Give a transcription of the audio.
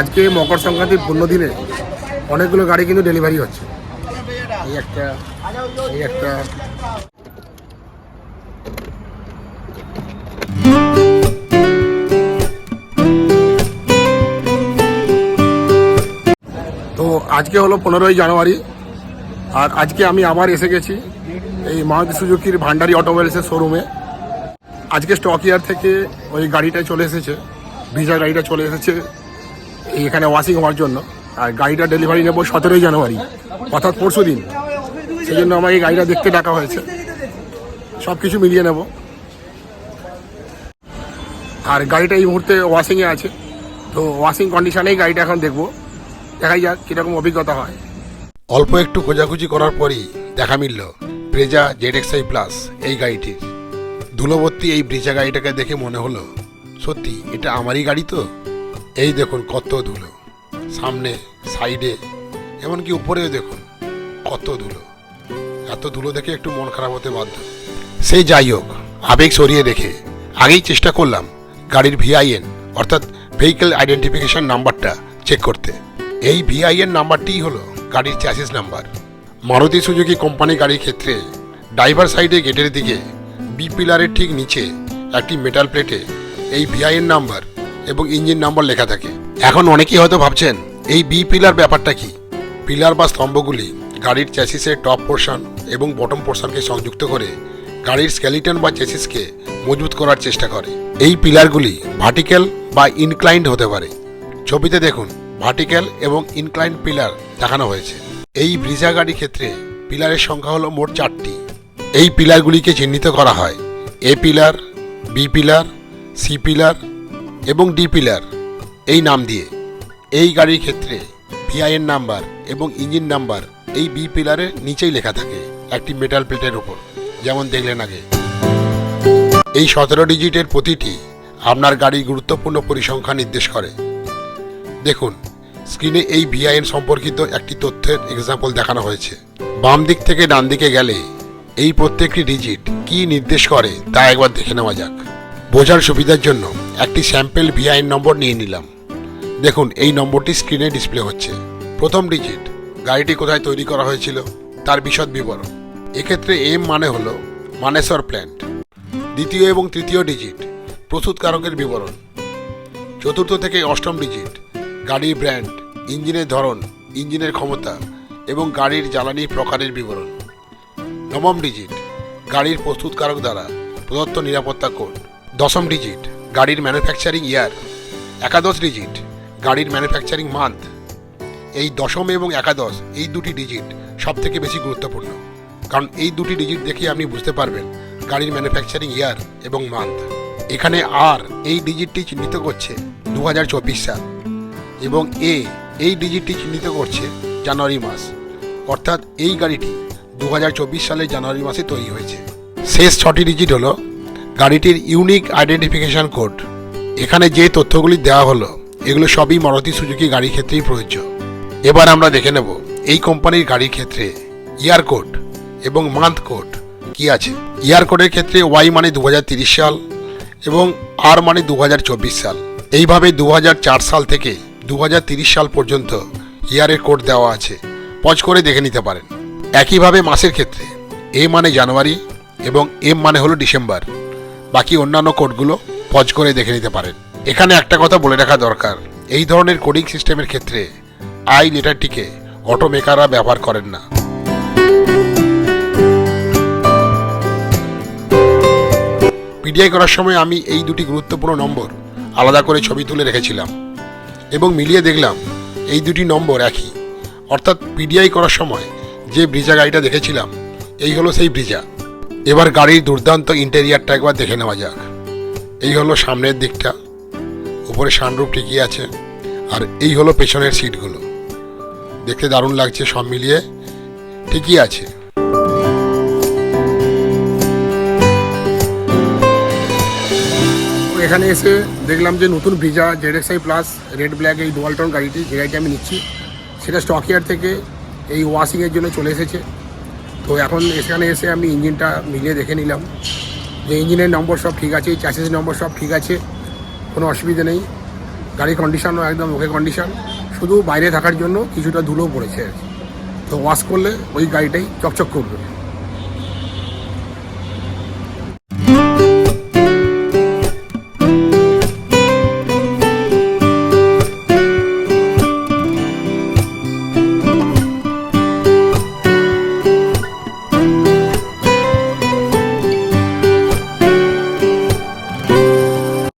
আজকে মকর সংক্রান্তির পূর্ণ দিনে অনেকগুলো গাড়ি কিন্তু ডেলিভারি হচ্ছে। এই একটা এই একটা। তো আজকে হলো পনেরোই জানুয়ারি, আর আজকে আমি আবার এসে গেছি এই মারুতি সুজুকির ভান্ডারি অটোমোবাইলসের শোরুমে। আজকে স্টক ইয়ার থেকে ওই গাড়িটা চলে এসেছে, ভিজা গাড়িটা চলে এসেছে। এখানে ওয়াশিং হওয়ার জন্য। আর গাড়িটা ডেলিভারি নেব সতেরোই জানুয়ারি, অর্থাৎ পরশু দিন। সেই জন্য আমাকে গাড়িটা দেখতে ডাকা হয়েছে। সব কিছু মিলিয়ে নেব। আর গাড়িটা এই মুহূর্তে ওয়াশিংয়ে আছে। তো ওয়াশিং কন্ডিশনেই গাড়িটা এখন দেখব। দেখাই যাক কীরকম অভিজ্ঞতা হয়। অল্প একটু খোঁজাখুঁজি করার পরই দেখা মিলল ব্রেজা জেড এক্সআই প্লাস এই গাড়িটির। ধুলোবর্তী এই ব্রেজা গাড়িটাকে দেখে মনে হলো, সত্যি এটা আমারই গাড়ি তো? এই দেখুন কত ধুলো। সামনে, সাইডে, এমনকি উপরেও দেখুন কত ধুলো। এত ধুলো দেখে একটু মন খারাপ হতে বাধ্য। সেই যাই হোক, আবেগ সরিয়ে রেখে আগেই চেষ্টা করলাম গাড়ির ভিআইএন অর্থাৎ ভেহিকেল আইডেন্টিফিকেশন নাম্বারটা চেক করতে। এই ভিআইএন নাম্বারটিই হলো গাড়ির chassis number. Maruti Suzuki company গাড়ির ক্ষেত্রে ড্রাইভার সাইডে গেটের দিকে বি পিলারের ঠিক নিচে একটি মেটাল প্লেটে এই ভিআইএন নাম্বার এবং ইঞ্জিন নাম্বার লেখা থাকে। এখন অনেকেই হয়তো ভাবছেন, এই বি পিলার ব্যাপারটা কি? পিলার বা স্তম্ভগুলি গাড়ির চ্যাসিসের টপ পোর্শন এবং বটম পোর্শনকে সংযুক্ত করে গাড়ির স্কেলিটন বা চেসিসকে মজবুত করার চেষ্টা করে। এই পিলারগুলি ভার্টিক্যাল বা ইনক্লাইন্ড হতে পারে। ছবিতে দেখুন ভার্টিক্যাল এবং ইনক্লাইন্ড পিলার দেখানো হয়েছে। এই ব্রিজা গাড়ি ক্ষেত্রে পিলারের সংখ্যা হলো মোট চারটি। এই পিলারগুলিকে চিহ্নিত করা হয় A pillar B pillar C pillar এবং ডি পিলার এই নাম দিয়ে। এই গাড়ির ক্ষেত্রে ভিআইএন নাম্বার এবং ইঞ্জিন নাম্বার এই বি পিলারের নিচেই লেখা থাকে একটি মেটাল প্লেটের উপর, যেমন দেখলেন আগে। এই সতেরো ডিজিটের প্রতিটি আপনার গাড়ির গুরুত্বপূর্ণ পরিসংখ্যান নির্দেশ করে। দেখুন স্ক্রিনে এই ভিআইএন সম্পর্কিত একটি তথ্যের এক্সাম্পল দেখানো হয়েছে। বাম দিক থেকে ডান দিকে গেলে এই প্রত্যেকটি ডিজিট কি নির্দেশ করে তা একবার দেখে নেওয়া যাক। বোঝার সুবিধার জন্য একটি স্যাম্পেল ভিআইএন নম্বর নিয়ে নিলাম। দেখুন, এই নম্বরটি স্ক্রিনে ডিসপ্লে হচ্ছে। প্রথম ডিজিট গাড়িটি কোথায় তৈরি করা হয়েছিল, তার বিশদ বিবরণ। এক্ষেত্রে এম মানে হলো মানেসর প্ল্যান্ট দ্বিতীয় এবং তৃতীয় ডিজিট প্রস্তুতকারকের বিবরণ। চতুর্থ থেকে অষ্টম ডিজিট গাড়ির ব্র্যান্ড ইঞ্জিনের ধরন, ইঞ্জিনের ক্ষমতা এবং গাড়ির জ্বালানি প্রকারের বিবরণ। নবম ডিজিট গাড়ির প্রস্তুতকারক দ্বারা প্রদত্ত নিরাপত্তা কোড। দশম ডিজিট গাড়ির ম্যানুফ্যাকচারিং ইয়ার একাদশ ডিজিট গাড়ির ম্যানুফ্যাকচারিং মান্থ এই দশম এবং একাদশ, এই দুটি ডিজিট সব থেকে বেশি গুরুত্বপূর্ণ। কারণ এই দুটি ডিজিট দেখে আপনি বুঝতে পারবেন গাড়ির ম্যানুফ্যাকচারিং ইয়ার এবং মান্থ এখানে আর এই ডিজিটটি চিহ্নিত করছে দু হাজার চব্বিশ সাল এবং এ এই ডিজিটটি চিহ্নিত করছে জানুয়ারি মাস। অর্থাৎ এই গাড়িটি দু হাজার চব্বিশ সালের জানুয়ারি মাসে তৈরি হয়েছে। শেষ ছটি ডিজিট হলো গাড়িটির ইউনিক আইডেন্টিফিকেশন কোড এখানে যে তথ্যগুলি দেওয়া হলো, এগুলো সবই মারুতি সুজুকি গাড়ির ক্ষেত্রেই প্রযোজ্য। এবার আমরা দেখে নেব, এই কোম্পানির গাড়ির ক্ষেত্রে ইয়ার কোড এবং মান্থ কোড কি আছে। ইয়ার কোডের ক্ষেত্রে ওয়াই মানে দু সাল এবং আর মানে দু হাজার চব্বিশ সাল। এইভাবে দু হাজার চার সাল থেকে দু সাল পর্যন্ত ইয়ারের কোড দেওয়া আছে। পজ করে দেখে নিতে পারেন। একইভাবে মাসের ক্ষেত্রে এ মানে জানুয়ারি এবং এম মানে হলো ডিসেম্বর। বাকি অন্যান্য কোডগুলো পজ করে দেখে নিতে পারেন। এখানে একটা কথা বলে রাখা দরকার। এই ধরনের কোডিং সিস্টেমের ক্ষেত্রে আই লেটারটিকে অটোমেকাররা ব্যবহার করেন না। পিডিআই করার সময় আমি এই দুটি গুরুত্বপূর্ণ নম্বর আলাদা করে ছবি তুলে রেখেছিলাম এবং মিলিয়ে দেখলাম এই দুটি নম্বর একই। অর্থাৎ পিডিআই করার সময় যে ব্রিজা গাড়িটা দেখেছিলাম, এই হলো সেই ব্রিজা। এবার গাড়ির দুর্দান্ত ইন্টেরিয়ারটা একবার দেখে নেওয়া যাক। এই হলো সামনের দিকটা। উপরে সানরূপ ঠিকই আছে। আর এই হলো পেছনের সিটগুলো। দেখতে দারুণ লাগছে সব মিলিয়ে। ঠিকই আছে। এখানে এসে দেখলাম যে নতুন Brezza ZXI plus red black এই ডুয়ালটন গাড়িটি যে গাড়িটি আমি নিচ্ছি। সেটা স্টকইয়ার থেকে এই ওয়াশিংয়ের জন্য চলে এসেছে। তো এখন এখানে এসে আমি ইঞ্জিনটা মিলিয়ে দেখে নিলাম। যে ইঞ্জিনের নম্বর সব ঠিক আছে চ্যাসিস নম্বর সব ঠিক আছে, কোনো অসুবিধা নেই। গাড়ির কন্ডিশনও একদম ওকে কন্ডিশন শুধু বাইরে থাকার জন্য কিছুটা ধুলো পড়েছে তো ওয়াশ করলে ওই গাড়িটাই চকচক করবে।